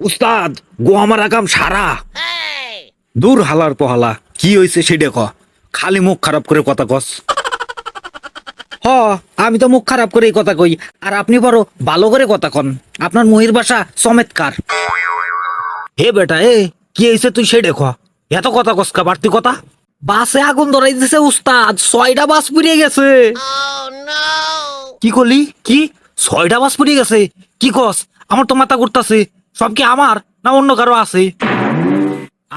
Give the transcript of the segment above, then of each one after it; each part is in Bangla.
উস্তাদ গো আমার আগাম সারা। দূর হালার পহালা কি হয়েছে সেটা ক। খালি মুখ খারাপ করে কথা কস। হ আমি তো মুখ খারাপ করে কথা কই আর আপনি বড় ভালো করে কথা কন। আপনার মহির বাসা চমৎকার হে বেটা এ কি হয়েছে তুই সেটা ক। এত কথা কস কা বাড়তি কথা? বাসে আগুন ধরাই দিছে উস্তাদ ছয়টা বাস পুড়িয়ে গেছে। কি করলি কি? ছয়টা বাস পুড়িয়ে গেছে? কি কস? আমার তো মাথা ঘুরতাছে। সব কি আমার না অন্য কারও আছে?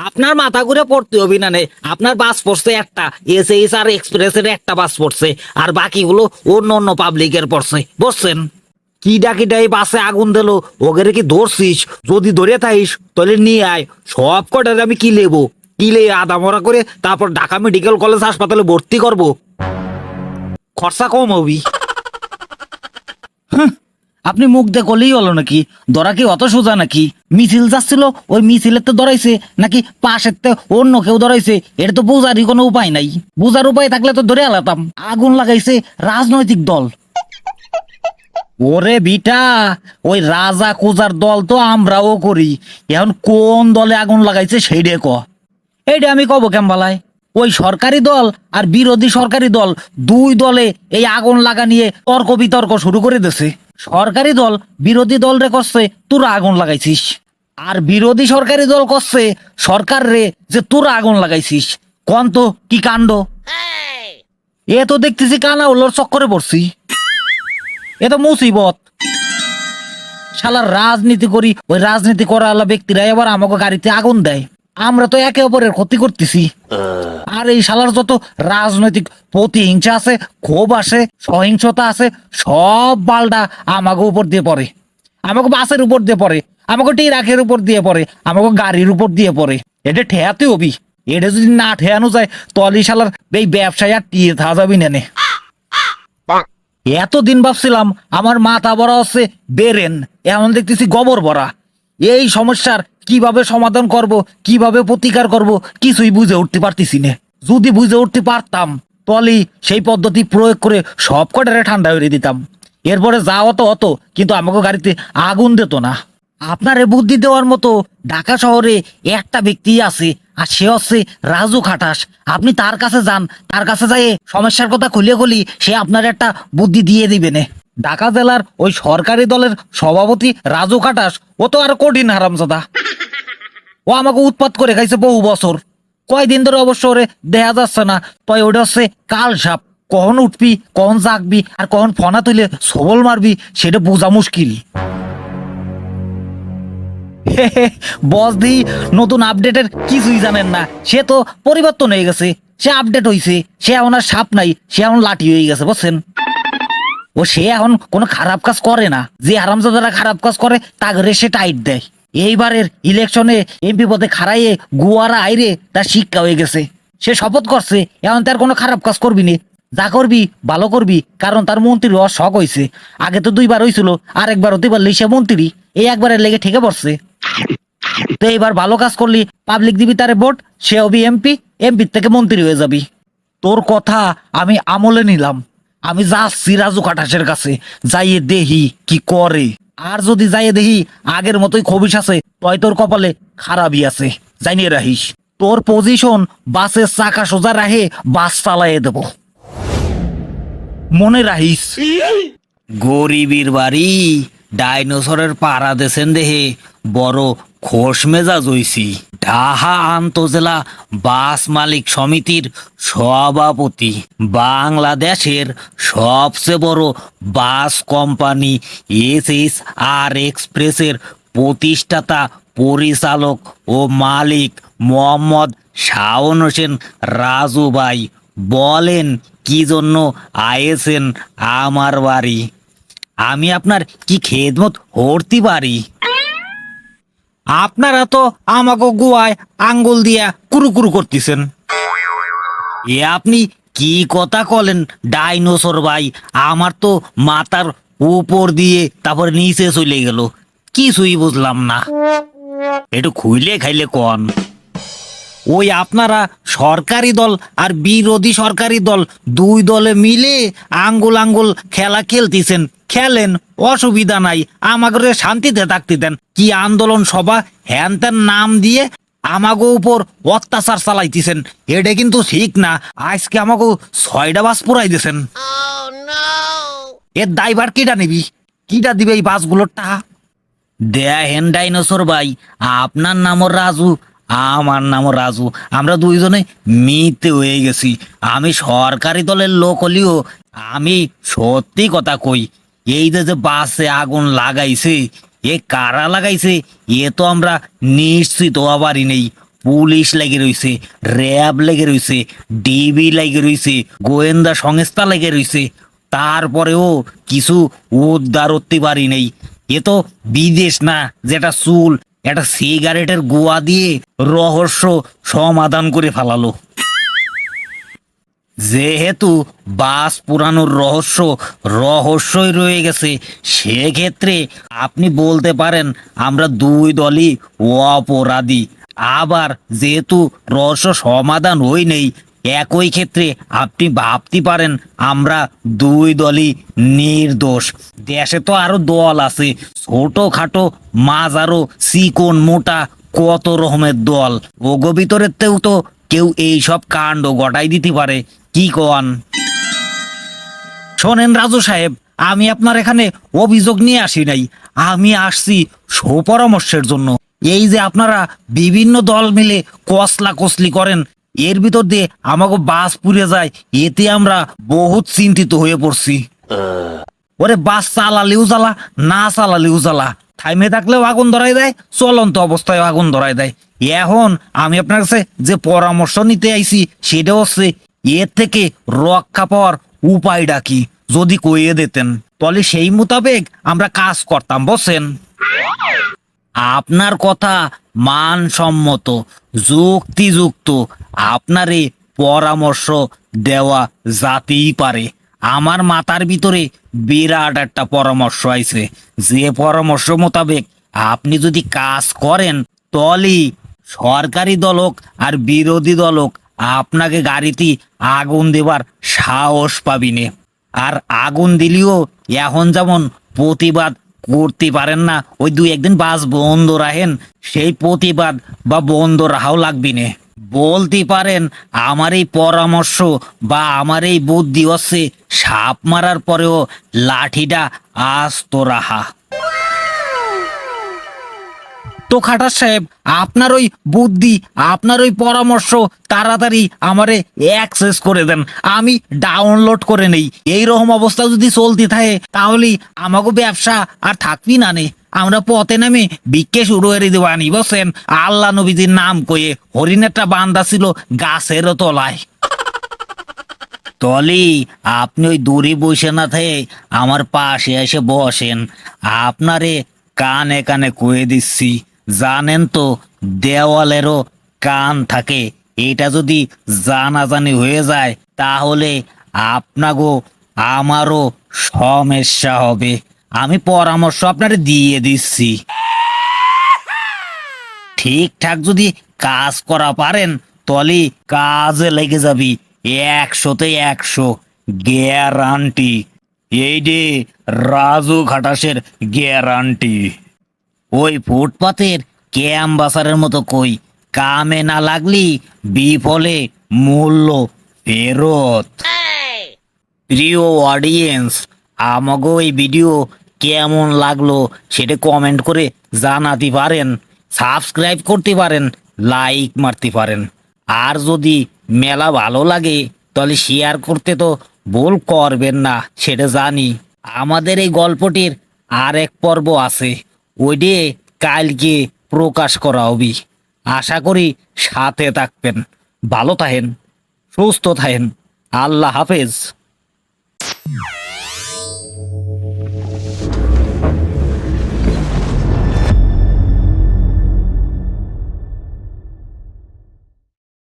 আপনার মাথা ঘুরে পড়তে হবে না আপনার বাস পড়ছে একটা, এস এস আর এক্সপ্রেসের একটা বাস পড়ছে, আর বাকিগুলো অন্য অন্য পাবলিকের পড়ছে, বুঝছেন? কি ডাকিটাই বাসে আগুন দিল, ওগেরে কি ধরছিস? যদি ধরে থাইস তাহলে নিয়ে আয়। সব কটার আমি কি লেবো? কিলে আদা মরা করে তারপর ঢাকা মেডিকেল কলেজ হাসপাতালে ভর্তি করব? খরচা কম হবি। আপনি মুখ দিয়ে করলেই হলো নাকি? দরা কি অত সোজা নাকি? মিছিল যাচ্ছিল, ওই মিছিলের তো ধরাইছে, নাকি পাশের তো অন্য কেউ ধরাইছে? এটা তো বোঝারই কোনো উপায় নাই। বোঝার উপায় থাকলে তো ধরে আলাতাম। আগুন লাগাইছে রাজনৈতিক দল। ওরে বিটা, ওই রাজা কুজার দল তো আমরাও করি। এখন কোন দলে আগুন লাগাইছে সেইটা ক। এইটা আমি কব কেমবালায়, ওই সরকারি দল আর বিরোধী সরকারি দল দুই দলে এই আগুন লাগা নিয়ে তর্ক বিতর্ক শুরু করে দিছে। সরকারি দল, বিরোধী দল রে করছে, তোরা আগুন লাগাইছিস। আর বিরোধী সরকারি দল করছে, সরকার রে যে তোরা আগুন লাগাইছিস। কোন তো, কি কাণ্ড? এ তো দেখতেছি কানা উল্লোর চক্করে পড়ছি। এ তো মুসিবত। শালার রাজনীতি করি, ওই রাজনীতি করা আলা ব্যক্তিরা এবার আমাকে গাড়িতে আগুন দেয়। আমরা তো একে অপরের ক্ষতি করতেছি। আর এই শালার যত রাজনৈতিক প্রতিহিংসা আছে ক্ষোভ আছে সহিংসতা আছে সব বালটা আমাকে উপর দিয়ে পড়ে। আমাকে বাসের উপর দিয়ে পড়ে আমাকে টিরাকের উপর দিয়ে পড়ে আমাকে গাড়ির উপর দিয়ে পড়ে। এটা ঠেয়াতে হবি। এটা যদি না ঠেয়ানো যায় তলি শালার এই ব্যবসায় আর টিয়ে থাকা যাবি না নে। এতদিন ভাবছিলাম আমার মাথা বড়া হচ্ছে বেরেন। এমন দেখতেছি গোবর ভরা। এই সমস্যার কীভাবে সমাধান করব, কীভাবে প্রতিকার করব, কিছুই বুঝে উঠতে পারতেছি না। যদি বুঝে উঠতে পারতাম তলি সেই পদ্ধতি প্রয়োগ করে সব কটারে ঠান্ডা হয়ে দিতাম। এরপরে যা হতো হতো, কিন্তু আমাকে গাড়িতে আগুন দিত না। আপনারে বুদ্ধি দেওয়ার মতো ঢাকা শহরে একটা ব্যক্তি আছে, আর সে হচ্ছে রাজু খাটাস। আপনি তার কাছে যান, তার কাছে যাই সমস্যার কথা খুলে খুলি, সে আপনার একটা বুদ্ধি দিয়ে দিবে নে। ঢাকা জেলার ওই সরকারি দলের সভাপতি রাজু খাটাস, ও তো আর কঠিন হারামজাদা। ও আমাকে উৎপাত করে খাইছে বহু বছর। কয়দিন ধরে অবশ্য ওরে দেখা যাচ্ছে না, তাই ওটা হচ্ছে কাল সাপ। কখন উঠবি, কখন জাগবি, আর কখন ফনা তুলে সবল মারবি, সেটা বোঝা মুশকিল। বস দি, নতুন আপডেটের কিছুই জানেন না। সে তো পরিবর্তন হয়ে গেছে, সে আপডেট হইছে, সে এখন আর সাপ নাই, সে এখন লাঠি হয়ে গেছে, বুঝছেন? ও সে এখন কোনো খারাপ কাজ করে না। যে হারামজাদারা খারাপ কাজ করে, তাগরে সে টাইট দেয়। এইবারের ইলেকশনে এমপি পদে খারাইয়ে গুয়ারা আইরে তার শিক্ষা হয়ে গেছে। সে শপথ করছে, এখন তার কোনো খারাপ কাজ করবি নে। যা করবি, ভালো করবি, কারণ তার মন্ত্রী হওয়ার শখ হয়েছে আগে তো দুইবার হয়েছিল আর একবার হতে পারলি সে মন্ত্রী। এই একবারের লেগে ঠেকে পড়ছে। তো এবার ভালো কাজ করলি পাবলিক দিবি তারে ভোট সে হবি এমপি এমপির থেকে মন্ত্রী হয়ে যাবি। তোর কথা আমি আমলে নিলাম। আমি যাচ্ছি রাজু খাটাসের কাছে, যাইয়ে দেহি কি করে। আর যদি যাইয়ে দেহি আগের মতোই খবিস আছে, তয় তোর কপালে খারাপই আছে, জানিয়ে রাহিস তোর পজিশন বাসের চাকা সোজা রাহে বাস চালাইয়ে দেব। মনে রাখিস। গরিবের বাড়ি ডাইনোসরের পাড়া দেশেন দেহে বড় খোশ মেজাজ হইছি। ঢাহা আন্তজেলা বাস মালিক সমিতির সভাপতি। বাংলাদেশের সবচেয়ে বড় bus company S S R এক্সপ্রেসের প্রতিষ্ঠাতা, পরিচালক ও মালিক মোহাম্মদ শাওন হোসেন রাজু ভাই। বলেন, কি জন্য আয়েছেন আমার বাড়ি? আমি আপনার কি খেদমত হরতে পারি? আপনারা তো আমাকে গুয়ায় আঙ্গুল দিয়া কুরু কুরু করতেছেন। এ আপনি কি কথা কলেন, ডাইনোসর ভাই? আমার তো মাথার উপর দিয়ে তারপর নিচে চলে গেল। কিছুই বুঝলাম না। একটু খুইলে খাইলে কন। ওই আপনারা সরকারি দল আর বিরোধী সরকারি দল দুই দলে মিলে আঙ্গুল আঙ্গুল খেলা খেলতেছেন। খেলেন অসুবিধা নাই। আমাকে শান্তিতে থাকতে দেন। কি আন্দোলন সভা হ্যান নাম দিয়ে আমাগো উপর অত্যাচার চালাইতেছেন। এটা কিন্তু ঠিক না। আজকে আমাকে ছয়টা বাস পুরাই দিয়েছেন। এর দায়ভার কিটা নিবি? কিটা দিবে এই বাসগুলোর টাকা? দেখেন ডাইনোসর ভাই আপনার নামও রাজু আমার নামও রাজু। আমরা দুইজনে মিতে হয়ে গেছি। আমি সরকারি দলের লোক হলেও আমি সত্যি কথা কই এই যে যে বাসে আগুন লাগাইছে, এ কারা লাগাইছে? এ তো আমরা নিশ্চিত হবারই নেই। পুলিশ লেগে রইছে, র্যাব লেগে রইছে ডিবি লেগে রইছে, গোয়েন্দা সংস্থা লেগে রইছে। তারপরেও কিছু উদ্ধার করতে পারি নেই। এ তো বিদেশ না, যেটা চুল, একটা সিগারেটের গোয়া দিয়ে রহস্য সমাধান করে ফেলালো। যেহেতু বাস পুরানোর রহস্য রহস্যই রয়ে গেছে, সেক্ষেত্রে আপনি বলতে পারেন আমরা দুই দলই অপরাধী। আবার যেহেতু রহস্য সমাধান হই নেই, একই ক্ষেত্রে আপনি ভাবতে পারেন আমরা দুই দলই নির্দোষ। দেশে তো আরও দল আছে ছোট খাটো মাঝারো চিকন মোটা কত রকমের দল। ওগো ভিতরেতেও তো কেউ এই সব কাণ্ড গটাই দিতে পারে। কি কন শোনেন রাজু সাহেব, আমি আপনার এখানে অভিযোগ নিয়ে আসি নাই। আমি আসছি সুপরামর্শের জন্য। এই যে আপনারা বিভিন্ন দল মিলে কসলা কসলি করেন, এর ভিতর দিয়ে আমাকে বাস পুড়ে যায়, এতে আমরা বহুত চিন্তিত হয়ে পড়ছি। ওরে বাস চালালেও জ্বালা, না চালালেও জ্বালা। থাইমে থাকলেও আগুন ধরাই দেয়, চলন্ত অবস্থায় আগুন ধরাই দেয়। এখন আমি আপনার কাছে যে পরামর্শ নিতে আইছি সেটা হচ্ছে এর থেকে রক্ষা পাওয়ার উপায়টা কি? যদি কইয়ে দিতেন। তাহলে সেই মোতাবেক আমরা কাজ করতাম বসেন আপনার কথা মানসম্মত, যুক্তিযুক্ত। আপনারে পরামর্শ দেওয়া যাতেই পারে। আমার মাথার ভিতরে বিরাট একটা পরামর্শ আইছে। যে পরামর্শ মোতাবেক আপনি যদি কাজ করেন তলি সরকারি দলক আর বিরোধী দলক আপনাকে গাড়িতে আগুন দেবার সাহস পাবিনে আর আগুন দিলেও এখন যেমন প্রতিবাদ করতে পারেন না, ওই দুই একদিন বাস বন্ধ রাখেন, সেই প্রতিবাদ বা বন্ধ রাখাও লাগবি নে। বলতে পারেন, আমার এই পরামর্শ বা আমার এই বুদ্ধি হচ্ছে সাপ মারার পরেও লাঠিটা আস্ত রাহা তো খাটার সাহেব, আপনার ওই বুদ্ধি, আপনার ওই পরামর্শ তাড়াতাড়ি আমারে অ্যাক্সেস করে দেন। আমি ডাউনলোড করে নেই। এই রকম অবস্থা যদি চলতে থাকে, তাহলে আমাকে ব্যবসা আর থাকবি না নে। আমরা পথে নামে ভিক্ষে শুরু করে আনি বসেন আল্লাহ নবীজির নাম কয়ে হরিণেরটা বান্দা ছিল গাছের তলায়। তলি, আপনি ওই দূরে বসে না থেকে আমার পাশে এসে বসেন। আপনারে কানে কানে কয়ে দিচ্ছি। জানেন তো, দেওয়ালেরও কান থাকে। এটা যদি জানাজানি হয়ে যায়, তাহলে আপনাগো আমারও সমস্যা হবে। আমি পরামর্শ আপনারে দিয়ে দিচ্ছি। ঠিকঠাক যদি কাজ করা পারেন, তলি কাজে লেগে যাবি। একশোতে একশো, গ্যারান্টি। এই যে রাজু ঘাটাসের গ্যারান্টি। ওই ফুটপাতের ক্যাম্বাসারের মতো কই? কামে না লাগলি বিফলে মূল্য ফেরত। প্রিয় অডিয়েন্স আমাকে এই ভিডিও কেমন লাগল সেটা কমেন্ট করে জানাতে পারেন সাবস্ক্রাইব করতে পারেন লাইক মারতে পারেন। আর যদি মেলা ভালো লাগে, তাহলে শেয়ার করতে তো ভুল করবেন না, সেটা জানি। আমাদের এই গল্পটির আর এক পর্ব আছে। ওইটে কালকে প্রকাশ করা হবি আশা করি সাথে থাকবেন। ভালো থাকেন, সুস্থ থাকেন। আল্লাহ হাফেজ।